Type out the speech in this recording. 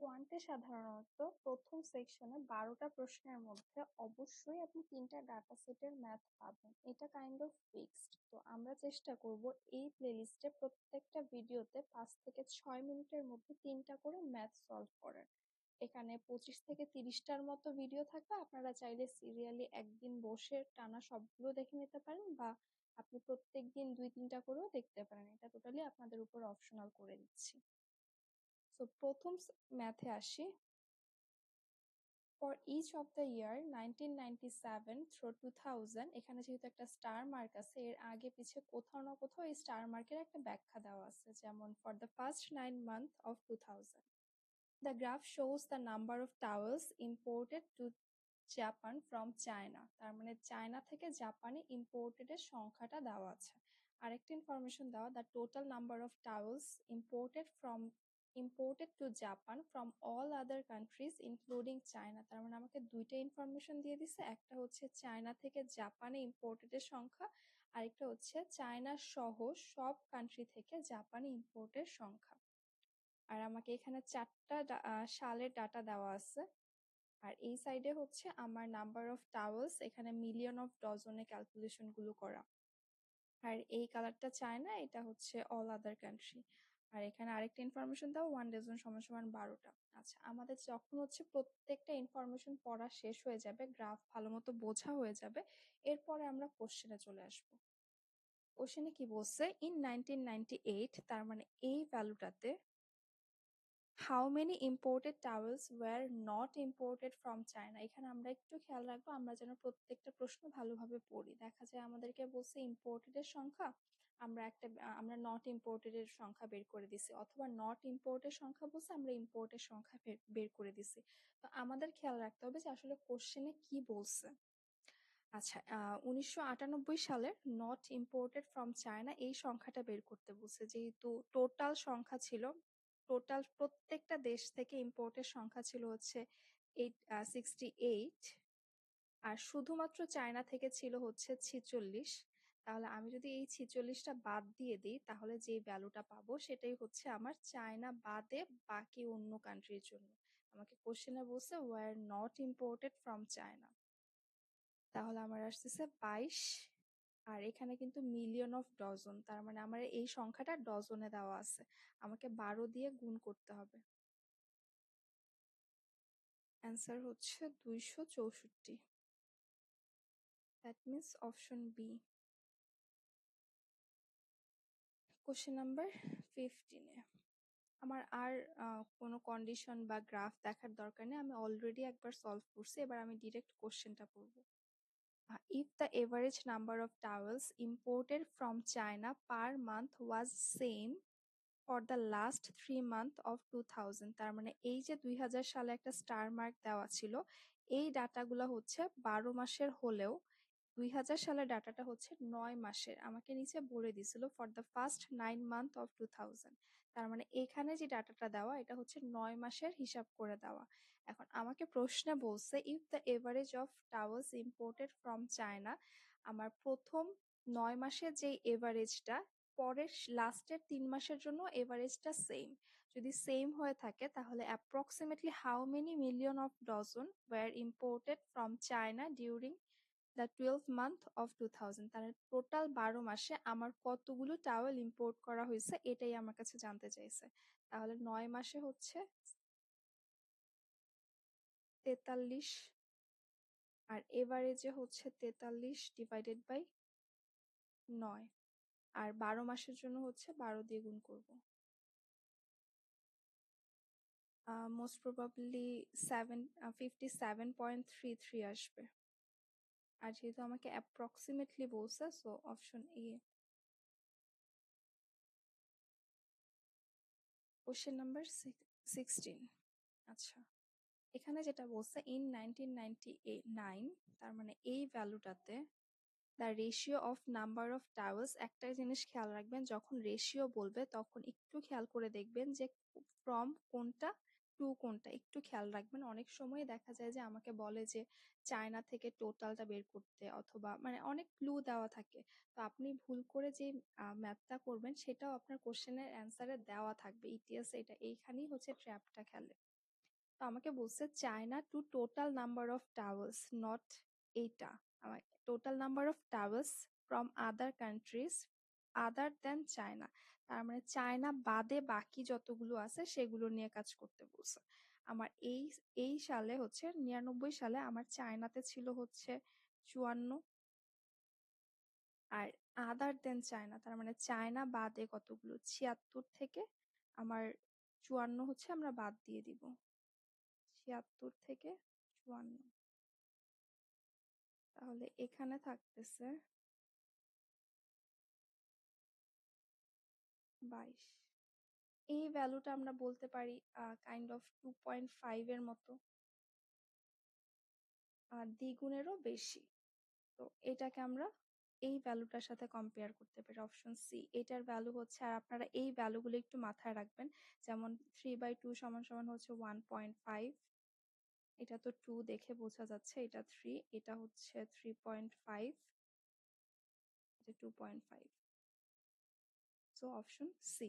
কোয়ান্টে সাধারণত প্রথম সেকশনে বারোটা প্রশ্নের মধ্যে অবশ্যই আপনি তিনটা ডাটা সেটের ম্যাথ পাবেন। এটা কাইন্ড অফ ফিক্সড তো আমরা চেষ্টা করব এই প্লেলিস্টে প্রত্যেকটা ভিডিওতে পাঁচ থেকে ছয় মিনিটের মধ্যে তিনটা করে ম্যাথ সলভ করার। এখানে পঁচিশ থেকে তিরিশটার মতো ভিডিও থাকবে। আপনারা চাইলে সিরিয়ালি একদিন বসে টানা সবগুলো দেখে নিতে পারেন বা আপনি প্রত্যেক দিন দুই তিনটা করেও দেখতে পারেন। এটা টোটালি আপনাদের উপর অপশনাল করে দিচ্ছি। সো প্রথম ম্যাথে আসি। For each of the year nineteen ninety seven through two thousand এখানে যেহেতু একটা স্টার মার্ক আছে, এর আগে পিছে কোথাও না কোথাও এই স্টার মার্কের একটা ব্যাখ্যা দেওয়া আছে, যেমন for the first nine month of two thousand the graph shows the number of towels imported to Japan from China তার মানে চায়না থেকে জাপানে ইম্পোর্টেডের সংখ্যাটা দেওয়া আছে। আরেকটা ইনফরমেশন দেওয়া the total number of towels imported from imported to Japan from all other countries including China তার মানে আমাকে দুইটা ইনফরমেশন দিয়ে দিছে, একটা হচ্ছে চায়না থেকে জাপানে ইম্পোর্টেডের সংখ্যা আরেকটা হচ্ছে চায়না সহ সব কান্ট্রি থেকে জাপানে ইম্পোর্টের সংখ্যা। আর আমাকে এখানে চারটা সালের ডাটা দেওয়া আছে। আর এই সাইডে হচ্ছে আমার নাম্বার অফ টাওয়েলস এখানে মিলিয়ন অফ ডজনে ক্যালকুলেশনগুলো করা। আর এই কালারটা চায় না এটা হচ্ছে অল আদার কান্ট্রি আর এখানে আরেকটা ইনফরমেশন দাও ওয়ান ডজন সমান সমান বারোটা। আচ্ছা আমাদের যখন হচ্ছে প্রত্যেকটা ইনফরমেশন পড়া শেষ হয়ে যাবে গ্রাফ ভালো মতো বোঝা হয়ে যাবে, এরপরে আমরা কোশ্চেনে চলে আসব। কোশ্চেনে কি বলছে? ইন নাইনটিন নাইনটি এইট তার মানে এই ভ্যালুটাতে how many imported towels were not imported from China এখানে আমরা একটু খেয়াল রাখব, আমরা যেন প্রত্যেকটা প্রশ্ন ভালোভাবে পড়ি। দেখা যায় আমাদেরকে বলছে ইম্পোর্টেডের সংখ্যা আমরা একটা, আমরা নট ইম্পোর্টেড এর সংখ্যা বের করে দিছি, অথবা নট ইম্পোর্টের সংখ্যা বলছে, আমরা ইম্পোর্টের সংখ্যা বের করে দিছি। তো আমাদের খেয়াল রাখতে হবে যে আসলে কোশ্চেনে কি বলছে। আচ্ছা উনিশশো আটানব্বই সালের নট ইম্পোর্টেড ফ্রম চায়না এই সংখ্যাটা বের করতে বলছে, যেহেতু টোটাল সংখ্যা ছিল টোটাল প্রত্যেকটা দেশ থেকে ইম্পোর্টের সংখ্যা ছিল হচ্ছে এইট সিক্সটি এইট আর শুধুমাত্র চায়না থেকে ছিল হচ্ছে ছিচল্লিশ তাহলে আমি যদি এই ছেচল্লিশটা বাদ দিয়ে দিই, তাহলে যে ভ্যালুটা পাবো সেটাই হচ্ছে আমার চায়না বাদে বাকি অন্য কান্ট্রির জন্য। আমাকে কোশ্চেনে বলছে were not imported from China তাহলে আমার আসতেছে বাইশ, আর এখানে কিন্তু মিলিয়ন অফ ডজন তার মানে আমার এই সংখ্যাটা ডজনে দেওয়া আছে। আমাকে বারো দিয়ে গুণ করতে হবে। অ্যান্সার হচ্ছে দুইশো চৌষট্টি। That means option B question number ফিফটিনে আমার আর কোনো কন্ডিশন বা গ্রাফ দেখার দরকার নেই। আমি অলরেডি একবার সলভ করছি এবার আমি ডিরেক্ট কোশ্চেনটা পড়ব। Uh, if the average number of towels imported from China per month was same for the last three month of 2000 তার মানে এই যে দুই হাজার সালে একটা স্টার মার্ক দেওয়া ছিল এই ডাটাগুলো হচ্ছে বারো মাসের হলেও দুই হাজার সালের ডাটাটা হচ্ছে নয় মাসের। আমাকে নিচে বলে দিছিল for the first nine month of two thousand তার মানে এখানে যে ডাটাটা দেওয়া, এটা হচ্ছে নয় মাসের হিসাব করে দেওয়া। এখন আমাকে প্রশ্নে বলছে if the average of towers imported from China আমার প্রথম নয় মাসের যে এভারেজটা পরের লাস্টের তিন মাসের জন্য এভারেজটা সেম যদি সেম হয়ে থাকে, তাহলে approximately how many million of dozen were imported from China during the twelve month of two thousand তার টোটাল বারো মাসে আমার কতগুলো টাওয়েল ইম্পোর্ট করা হয়েছে এটাই আমার কাছে জানতে চাইছে। তাহলে নয় মাসে হচ্ছে তেতাল্লিশ আর এভারেজে হচ্ছে তেতাল্লিশ ডিভাইডেড বাই নয়। আর বারো মাসের জন্য হচ্ছে বারো দিয়ে গুণ করব। Most probably seven fifty seven point three three আসবে। আর যেহেতু আমাকে অ্যাপ্রক্সিমেটলি বলছে so option A question number sixteen আচ্ছা এখানে যেটা বলছে ইন নাইনটিন নাইনটি নাইন তার মানে এই ভ্যালুটাতে the ratio of number of towels একটাই জিনিস খেয়াল রাখবেন, যখন রেশিও বলবে, তখন একটু খেয়াল করে দেখবেন যে ফ্রম কোনটা টু কোনটা? একটু খেয়াল রাখবেন। অনেক সময় দেখা যায় যে আমাকে বলে যে, চায়না থেকে টোটালটা বের করতে অথবা মানে অনেক ক্লু দেওয়া থাকে। তো আপনি ভুল করে যে ম্যাথটা করবেন সেটাও আপনার কোশ্চেনের অ্যান্সারে দেওয়া থাকবে। ইতিহাসে এটা এইখানেই হচ্ছে ট্র্যাপটা খেলে। তো আমাকে বলছে, China to total number of towels, not এইটা। আমার total number of towels from other countries other than China. তার মানে চায়না বাদে বাকি যতগুলো আছে সেগুলো নিয়ে কাজ করতে বলছে। আমার এই এই সালে হচ্ছে নিরানব্বই সালে আমার চায়নাতে ছিল হচ্ছে চুয়ান্ন। আর আদার দেন চায়না, তার মানে চায়না বাদে কতগুলো? ছিয়াত্তর থেকে আমার চুয়ান্ন হচ্ছে আমরা বাদ দিয়ে দিব। ছিয়াত্তর থেকে চুয়ান্ন। তাহলে এখানে থাকতেছে বাইশ। এই ভ্যালুটা আমরা বলতে পারি kind of two point five এর মতো। আর দ্বিগুণেরও বেশি। তো এটাকে আমরা এই ভ্যালুটার সাথে কম্পেয়ার করতে পারি অপশন সি এটার ভ্যালু হচ্ছে, আর আপনারা এই ভ্যালুগুলো একটু মাথায় রাখবেন, যেমন থ্রি বাই টু সমান সমান হচ্ছে ওয়ান পয়েন্ট ফাইভ এটা তো টু দেখে বোঝা যাচ্ছে, এটা থ্রি এটা হচ্ছে থ্রি পয়েন্ট ফাইভ এটা two point five so option C